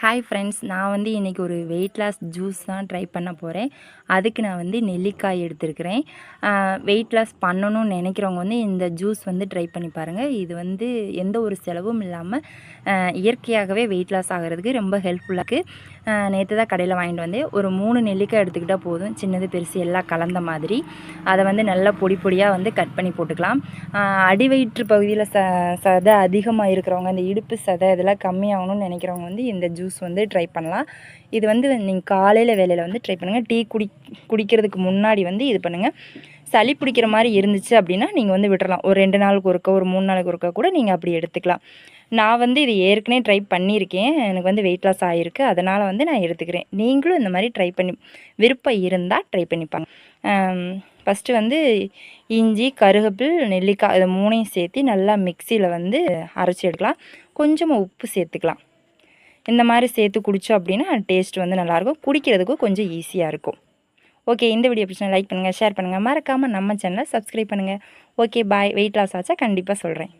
Hi friends நான் வந்து இன்றைக்கி ஒரு வெயிட் லாஸ் ஜூஸ் தான் ட்ரை பண்ண போகிறேன் அதுக்கு நான் வந்து நெல்லிக்காய் எடுத்திருக்கிறேன். வெயிட் லாஸ் பண்ணணும்னு நினைக்கிறவங்க வந்து இந்த ஜூஸ் வந்து ட்ரை பண்ணி பாருங்கள் இது வந்து எந்த ஒரு செலவும் இல்லாமல் இயற்கையாகவே வெயிட் லாஸ் ஆகிறதுக்கு ரொம்ப ஹெல்ப்ஃபுல்லாக இருக்குது நேற்று தான் கடையில் வாங்கிட்டு வந்து ஒரு மூணு நெல்லிக்காய் எடுத்துக்கிட்டால் போதும். சின்னது பெருசு எல்லாம் கலந்த மாதிரி. அதை வந்து நல்லா பொடி பொடியாக வந்து கட் பண்ணி போட்டுக்கலாம். அடி அடிவயிற்று பகுதியில் ச சதை அதிகமாக இருக்கிறவங்க இந்த இடுப்பு சதை இதெல்லாம் கம்மியாகணும்னு நினைக்கிறவங்க வந்து இந்த ஜூஸ் ஜூஸ் வந்து ட்ரை பண்ணலாம். இது வந்து நீங்கள் காலையில் வேலையில் வந்து ட்ரை பண்ணுங்கள் டீ குடி குடிக்கிறதுக்கு முன்னாடி வந்து இது பண்ணுங்கள் சளி பிடிக்கிற மாதிரி இருந்துச்சு அப்படின்னா நீங்கள் வந்து விட்டுறலாம். ஒரு ரெண்டு நாளுக்கு ஒருக்க ஒரு மூணு நாளுக்கு ஒருக்க கூட நீங்கள் அப்படி எடுத்துக்கலாம். நான் வந்து இது ஏற்கனவே ட்ரை பண்ணியிருக்கேன். எனக்கு வந்து வெயிட் லாஸ் ஆகிருக்கு அதனால் வந்து நான் எடுத்துக்கிறேன். நீங்களும் இந்த மாதிரி ட்ரை பண்ணி விருப்பம் இருந்தால் ட்ரை பண்ணிப்பாங்க ஃபஸ்ட்டு வந்து இஞ்சி கருகப்பில் நெல்லிக்காய் இதை மூணையும் சேர்த்து நல்லா மிக்சியில் வந்து அரைச்சி எடுக்கலாம். கொஞ்சமாக உப்பு சேர்த்துக்கலாம். இந்த மாதிரி சேர்த்து குடித்தோம் அப்படின்னா டேஸ்ட் வந்து நல்லாயிருக்கும். குடிக்கிறதுக்கும் கொஞ்சம் ஈஸியாக இருக்கும். ஓகே இந்த வீடியோ பிடிச்சா லைக் பண்ணுங்கள் ஷேர் பண்ணுங்கள் மறக்காமல் நம்ம சேனலை சப்ஸ்கிரைப் பண்ணுங்கள் ஓகே பாய் வெயிட் லாஸ் ஆச்சா கண்டிப்பாக சொல்கிறேன்